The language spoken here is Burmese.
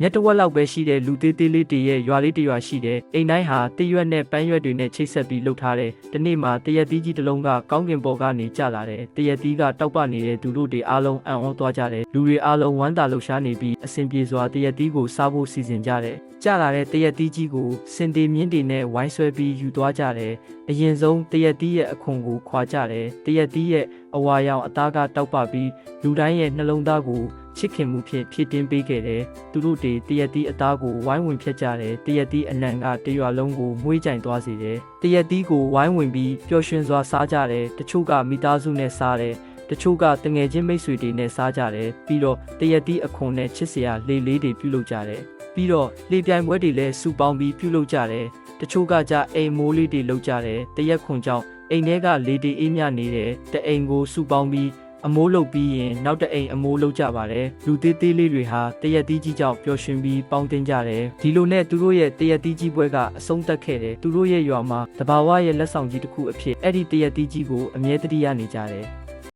မြတ်တဝက်လောက်ပဲရှိတဲ့လူသေးသေးလေးတည်းရဲ့ရွာလေးတစ်ရွာရှိတယ်အိမ်တိုင်းဟာတရွက်နဲ့ပန်းရွက်တွေနဲ့ချိတ်ဆက်ပြီးလှုပ်ထားတယ်ဒီနေ့မှာတရက်သီးကြီးတစ်လုံးကကောင်းကင်ဘော်ကနေကျလာတယ်တရက်သီးကတောက်ပနေတဲ့သူတို့တွေအားလုံးအံ့ဩသွားကြတယ်လူတွေအားလုံးဝမ်းသာလှုပ်ရှားနေပြီးအစဉ်ပြေစွာတရက်သီးကိုစားဖို့စီစဉ်ကြတယ်ကျလာတဲ့တရက်သီးကြီးကိုစင်တီမြင့်တွေနဲ့ဝိုင်းဆွဲပြီးယူသွားကြတယ်အရင်ဆုံးတရက်သီးရဲ့အခွန်ကိုခွာကြတယ်တရက်သီးရဲ့အဝါရောင်အသားကတောက်ပပြီးလူတိုင်းရဲ့နှလုံးသားကို ချစ်ခင်မှုဖြင့်ဖြစ်တင်းပေးခဲ့တယ်သူတို့တွေတရက်သီးအသားကိုဝိုင်းဝင်ဖြတ်ကြတယ်တရက်သီးအနံကတရွာလုံးကိုမွှေးကြိုင်သွားစေတယ်တရက်သီးကိုဝိုင်းဝင်ပြီးပျော်ရွှင်စွာစားကြတယ်တချို့ကမိသားစုနဲ့စားတယ်တချို့ကတငယ်ချင်းမိတ်ဆွေတွေနဲ့စားကြတယ်ပြီးတော့တရက်သီးအခွန်နဲ့ချစ်စရာလေလေးတွေပြုလုပ်ကြတယ်ပြီးတော့လေပြိုင်ပွဲတွေလည်းစုပေါင်းပြီးပြုလုပ်ကြတယ်တချို့ကကြအိမ်မိုးလေးတွေလုပ်ကြတယ်တရက်ခွန်ကြောင့်အိမ်ထဲကလေတွေအေးမြနေတယ်တအိမ်ကိုစုပေါင်းပြီး အမိုးလုပ်ပြီးရင်နောက်တအိမ်အမိုးလုပ်ကြပါတယ်လူသေးသေးလေးတွေဟာတရက်သီးကြီးကြောင့်ပျော်ရွှင်ပြီးပေါင်းတင်ကြတယ်ဒီလိုနဲ့သူတို့ရဲ့တရက်သီးကြီးပွဲကအဆုံးသတ်ခဲ့တယ်သူတို့ရဲ့ရွာမှာတဘာဝရဲ့လက်ဆောင်ကြီးတစ်ခုအဖြစ်အဲ့ဒီတရက်သီးကြီးကိုအမြဲတမ်းရနေကြတယ်